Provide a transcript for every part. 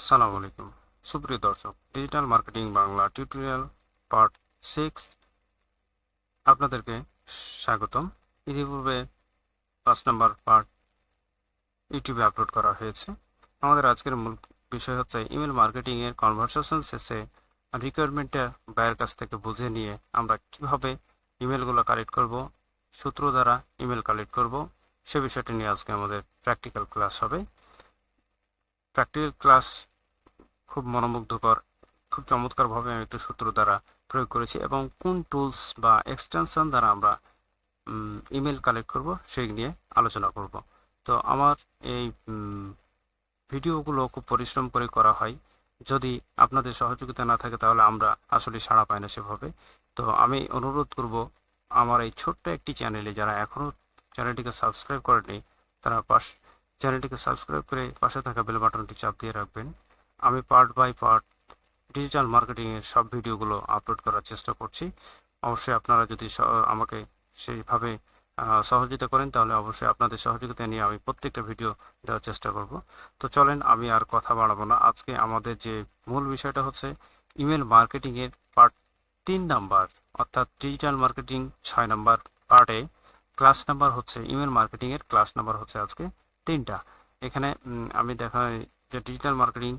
আসসালামু আলাইকুম। সুপ্রিয় দর্শক digital marketing Bangla tutorial part six আপনাদেরকে স্বাগতম। ইতিপূর্বে পাঁচ নম্বর পার্ট ইউটিউবে আপলোড করা হয়েছে। আমাদের আজকের মূল বিষয় হচ্ছে ইমেল মার্কেটিং এর কনভারসেশন শেষে রিকোয়ারমেন্টটা বায়ের কাছ থেকে বুঝে নিয়ে আমরা কীভাবে ইমেলগুলো কালেক্ট করব, সূত্র দ্বারা ইমেল কালেক্ট করব, সে বিষয়টি নিয়ে আজকে আমাদের প্র্যাকটিক্যাল ক্লাস হবে। প্র্যাকটিক্যাল ক্লাস খুব মনোমুগ্ধকর, খুব চমৎকারভাবে আমি একটু সূত্র দ্বারা প্রয়োগ করেছি এবং কোন টুলস বা এক্সটেনশন দ্বারা আমরা ইমেল কালেক্ট করব সেই নিয়ে আলোচনা করব। তো আমার এই ভিডিওগুলো খুব পরিশ্রম করে করা হয়। যদি আপনাদের সহযোগিতা না থাকে তাহলে আমরা আসলে সাড়া পাই না সেভাবে। তো আমি অনুরোধ করব আমার এই ছোট্ট একটি চ্যানেলে যারা এখনও চ্যানেলটিকে সাবস্ক্রাইব করেনি তারা পাশ, চ্যানেলটিকে সাবস্ক্রাইব করে পাশে থাকা বেল বাটনটি চাপ দিয়ে রাখবেন। আমি পার্ট বাই পার্ট ডিজিটাল মার্কেটিংয়ের সব ভিডিওগুলো আপলোড করার চেষ্টা করছি। অবশ্যই আপনারা যদি আমাকে সেইভাবে সহযোগিতা করেন, তাহলে অবশ্যই আপনাদের সহযোগিতা নিয়ে আমি প্রত্যেকটা ভিডিও দেওয়ার চেষ্টা করব। তো চলেন, আমি আর কথা বাড়াবো না। আজকে আমাদের যে মূল বিষয়টা হচ্ছে ইমেল মার্কেটিংয়ের পার্ট তিন নাম্বার অর্থাৎ ডিজিটাল মার্কেটিং ছয় নাম্বার পার্টে ক্লাস নাম্বার হচ্ছে ইমেল মার্কেটিংয়ের ক্লাস নাম্বার হচ্ছে আজকে তিনটা। এখানে আমি দেখা যে ডিজিটাল মার্কেটিং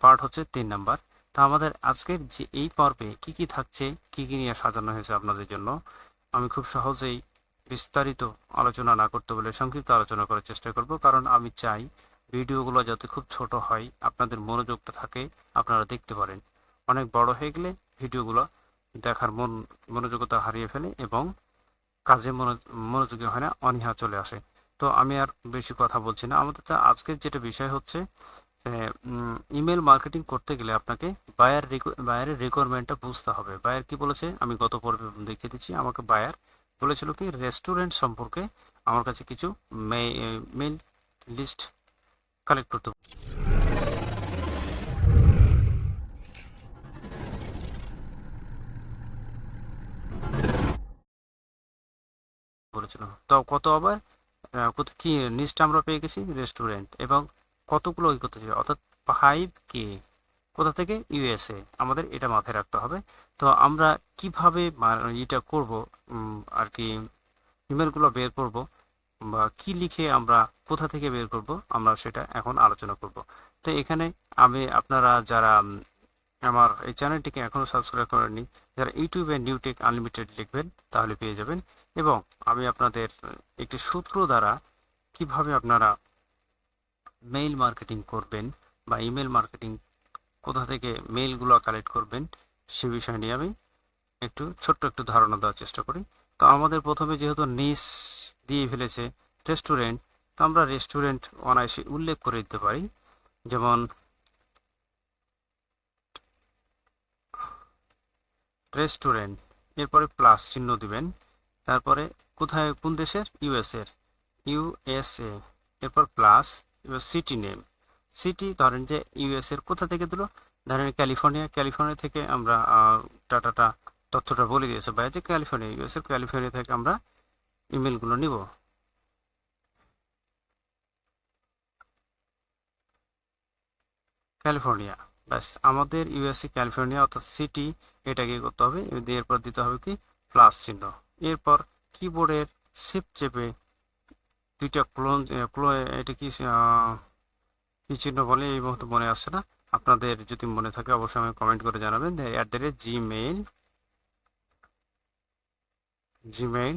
পার্ট হচ্ছে তিন নাম্বার। তা আমাদের আজকের যে এই পর্বে কি কি থাকছে, কি কি নিয়ে সাজানো হয়েছে আপনাদের জন্য, আমি খুব সহজেই বিস্তারিত আলোচনা না করতে বলে সংক্ষিপ্ত আলোচনা করার চেষ্টা করব। কারণ আমি চাই ভিডিওগুলো যাতে খুব ছোট হয়, আপনাদের মনোযোগটা থাকে, আপনারা দেখতে পারেন। অনেক বড় হয়ে গেলে ভিডিওগুলো দেখার মন মনোযোগতা হারিয়ে ফেলে এবং কাজে মনো- মনোযোগী হয় না, অনীহা চলে আসে। তো আমি আর বেশি কথা বলছি না। আমাদের আজকের যেটা বিষয় হচ্ছে ইমেল মার্কেটিং করতে গেলে আপনাকে বায়ার বায়ারের রিকোয়ারমেন্টটা বুঝতে হবে। বায়ার কি বলেছে? আমি গত পর্বে দেখিয়ে দিচ্ছি। আমাকে বায়ার বলেছিল কি রেস্টুরেন্ট সম্পর্কে আমার কাছে কিছু মেইল লিস্ট কালেক্ট করতে বলেছিল। তো কত আবার কি লিস্ট আমরা পেয়ে গেছি? রেস্টুরেন্ট এবং কতগুলো ওই করতে অর্থাৎ ফাইভ কে? কোথা থেকে? ইউএসএ আমাদের এটা মাথায় রাখতে হবে। তো আমরা কীভাবে এটা করব আর কি, ইমেলগুলো বের করব বা কি লিখে আমরা কোথা থেকে বের করব, আমরা সেটা এখন আলোচনা করব। তো এখানে আমি, আপনারা যারা আমার এই চ্যানেলটিকে এখনও সাবস্ক্রাইব করেননি, যারা ইউটিউবে নিউটেক আনলিমিটেড লিখবেন, তাহলে পেয়ে যাবেন। এবং আমি আপনাদের একটি সূত্র দ্বারা কীভাবে আপনারা মেইল মার্কেটিং করবেন বা ইমেল মার্কেটিং কোথা থেকে মেইলগুলো কালেক্ট করবেন সে বিষয় নিয়ে আমি একটু ছোট্ট একটু ধারণা দেওয়ার চেষ্টা করি। তো আমাদের প্রথমে যেহেতু নিস দিয়ে ফেলেছে রেস্টুরেন্ট তো আমরা রেস্টুরেন্ট অনায়াসে উল্লেখ করে দিতে পারি। যেমন রেস্টুরেন্ট এরপরে প্লাস চিহ্ন দিবেন, তারপরে কোথায়, কোন দেশের? ইউএস এর ইউএসএ এরপর প্লাস এবার সিটি নেম সিটি ধরেন যে ইউএস এর কোথা থেকে দিল? ধরেন ক্যালিফোর্নিয়া ক্যালিফোর্নিয়া থেকে আমরা টাটাটা তথ্যটা বলে দিয়েছে ভাই যে ক্যালিফোর্নিয়া ইউএস এর ক্যালিফোর্নিয়া থেকে আমরা ইমেলগুলো নিব। ক্যালিফোর্নিয়া ব্যাস, আমাদের ইউএসএ ক্যালিফোর্নিয়া অর্থাৎ সিটি এটাকে করতে হবে। এরপর দিতে হবে কি? প্লাস চিহ্ন। এরপর কিবোর্ডের শিফট চেপে দুইটা ক্লোন এটা কি কি চিহ্ন বলে এই মুহূর্তে মনে আসছে না। আপনাদের যদি মনে থাকে অবশ্যই আমাকে কমেন্ট করে জানাবেন। At the rate Gmail Gmail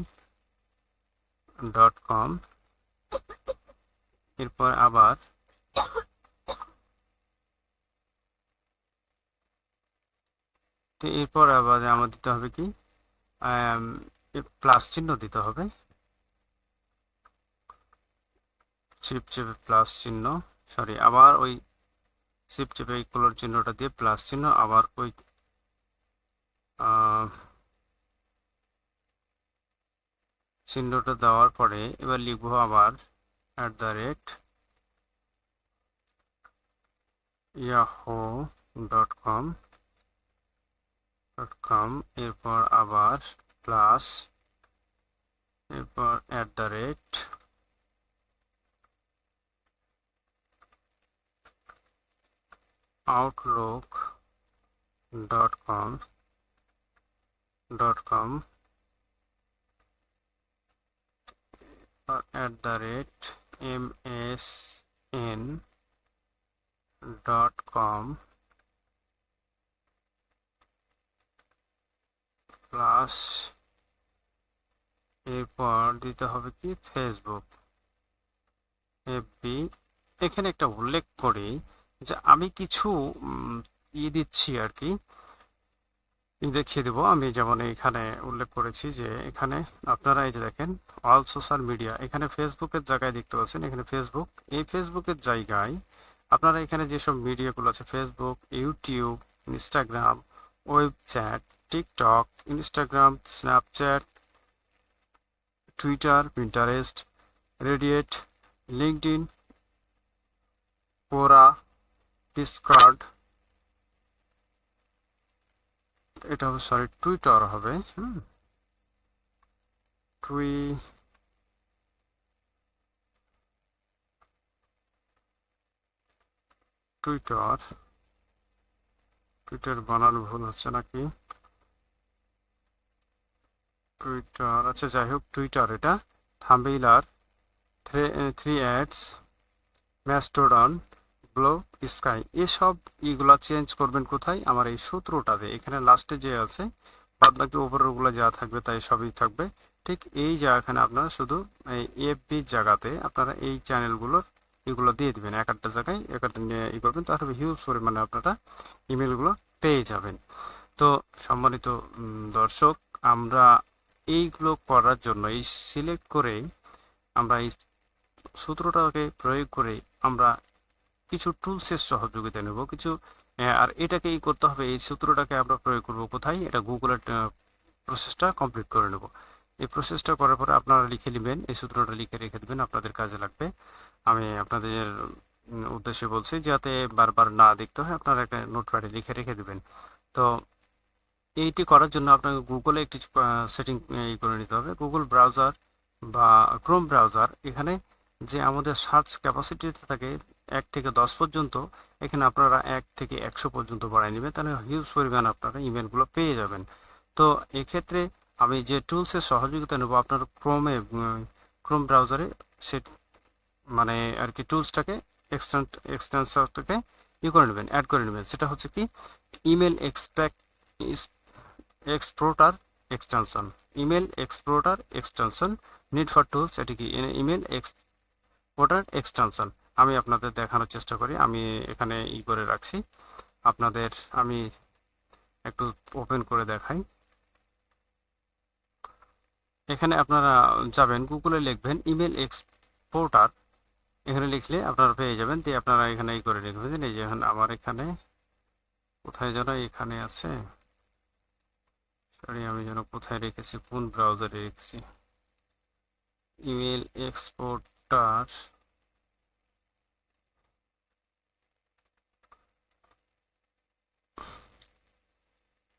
dot com এরপর আবার তো এরপর আবার আমার দিতে হবে কি? প্লাস চিহ্ন দিতে হবে। শিপ চেপে প্লাস চিহ্ন সরি আবার ওই চেপে এই কলর চিহ্নটা দিয়ে প্লাস চিহ্ন, আবার ওই চিহ্নটা দেওয়ার পরে এবার লিখব আবার at the rate Yahoo dot com dot com এরপর আবার প্লাস এরপর at the rate dot com dot com at the rate msn dot com plus এরপর দিতে হবে কি? ফেসবুক এফবি এখানে একটা উল্লেখ করি। যে আমি কিছু উম, ই দিচ্ছি আর কি। দেখিয়ে দেবো। আমি যেমন এখানে উল্লেখ করেছি যে এখানে আপনারা এই যে দেখেন অল সোশ্যাল মিডিয়া এখানে ফেসবুকের জায়গায় দেখতে পাচ্ছেন এখানে ফেসবুক এই ফেসবুকের জায়গায় আপনারা এখানে যেসব মিডিয়াগুলো আছে Facebook YouTube Instagram webchat TikTok Instagram Snapchat Twitter Pinterest Reddit LinkedIn Quora Discord এটা হবে সরি টুইটার হবে, হুম। টুই টুইটার টুইটার বানানো ভুল হচ্ছে নাকি? টুইটার আচ্ছা যাই হোক টুইটার এটা। Tumblr Threads Mastodon Bluesky এসব ইগুলা চেঞ্জ করবেন কোথায়? আমার এই সূত্রটাতে। এখানে লাস্টে যে আছে, বাদ বাকি ওপরেরগুলো যা থাকবে তাই সবই থাকবে। ঠিক এই জায়গাখানে আপনারা শুধু এই এফবি জায়গাতে আপনারা এই চ্যানেলগুলোর এগুলো দিয়ে দিবেন। এক একটা জায়গায় এক একটা নিয়ে ই করবেন তাহলে হিউজ পরিমাণে আপনারা ইমেলগুলো পেয়ে যাবেন। তো সম্মানিত দর্শক, আমরা এইগুলো করার জন্য এই সিলেক্ট করে আমরা এই সূত্রটাকে প্রয়োগ করে আমরা কিছু টুলসের সহযোগিতা নেব, কিছু আর এটাকেই করতে হবে, এই সূত্রটাকে আমরা প্রয়োগ করব কোথায়? এটা গুগলের প্রসেসটা কমপ্লিট করে নেব। এই প্রসেসটা করার পরে আপনারা লিখে নেবেন, এই সূত্রটা লিখে রেখে দেবেন, আপনাদের কাজে লাগবে। আমি আপনাদের উদ্দেশ্যে বলছি, যাতে বারবার না দেখতে হয়, আপনারা একটা নোটপ্যাডে লিখে রেখে দেবেন। তো এইটি করার জন্য আপনাকে গুগলে একটি সেটিং করে নিতে হবে। গুগল ব্রাউজার বা ক্রোম ব্রাউজার এখানে যে আমাদের সার্চ ক্যাপাসিটিতে থাকে এক থেকে দশ পর্যন্ত, এখানে আপনারা এক থেকে একশো পর্যন্ত বাড়াই নেবেন, তাহলে হিউজ পরিমাণ আপনারা ইমেলগুলো পেয়ে যাবেন। তো এক্ষেত্রে আমি যে টুলসের সহযোগিতা নেব, আপনার ক্রোমে ক্রোম ব্রাউজারে সে মানে আর কি টুলসটাকে এক্সটেন্ট এক্সটেন্সরটাকে ই করে নেবেন অ্যাড করে নেবেন। সেটা হচ্ছে কি email expect extractor extension email extractor extension need for tools এটি কি ইমেল এক্সপ্লোটার এক্সটেনশন আমি আপনাদের দেখানোর চেষ্টা করি। আমি এখানে ই করে রাখছি। আপনাদের আমি একটু ওপেন করে দেখাই। এখানে আপনারা যাবেন গুগলে লিখবেন ইমেল এক্সপোর্টার এখানে লিখলে আপনারা পেয়ে যাবেন। দিয়ে আপনারা এখানে ই করে লিখবেন এই যে এখন আমার এখানে কোথায় যেন এখানে আছে। সরি আমি যেন কোথায় রেখেছি, কোন ব্রাউজারে রেখেছি। ইমেল এক্সপোর্টার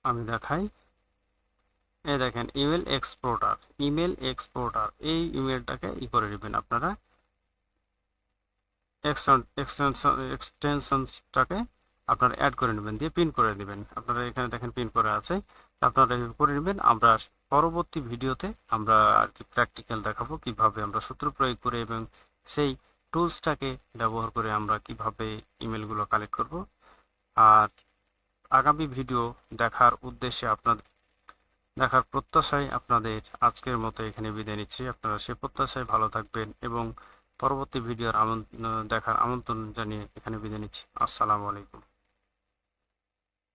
আমি দেখাই। এই দেখেন ইমেল এক্সপোর্টার ইমেল এক্সপোর্টার এই ইমেলটাকে ই করে নেবেন আপনারা। এক্সটেনশনসটাকে আপনারা অ্যাড করে নেবেন, দিয়ে পিন করে নেবেন। আপনারা এখানে দেখেন পিন করে আছে। আপনারা করে নেবেন। আমরা পরবর্তী ভিডিওতে আমরা আর কি প্র্যাকটিক্যাল দেখাবো কীভাবে আমরা সূত্র প্রয়োগ করে এবং সেই টুলসটাকে ব্যবহার করে আমরা কীভাবে ইমেলগুলো কালেক্ট করব। আর আগামী ভিডিও দেখার উদ্দেশ্যে আপনাদের, দেখার প্রত্যাশায় আপনাদের আজকের মতো এখানে বিদায় নিচ্ছি। আপনারা সে প্রত্যাশায় ভালো থাকবেন এবং পরবর্তী ভিডিওর দেখার আমন্ত্রণ জানিয়ে এখানে বিদায় নিচ্ছি। আসসালামু আলাইকুম।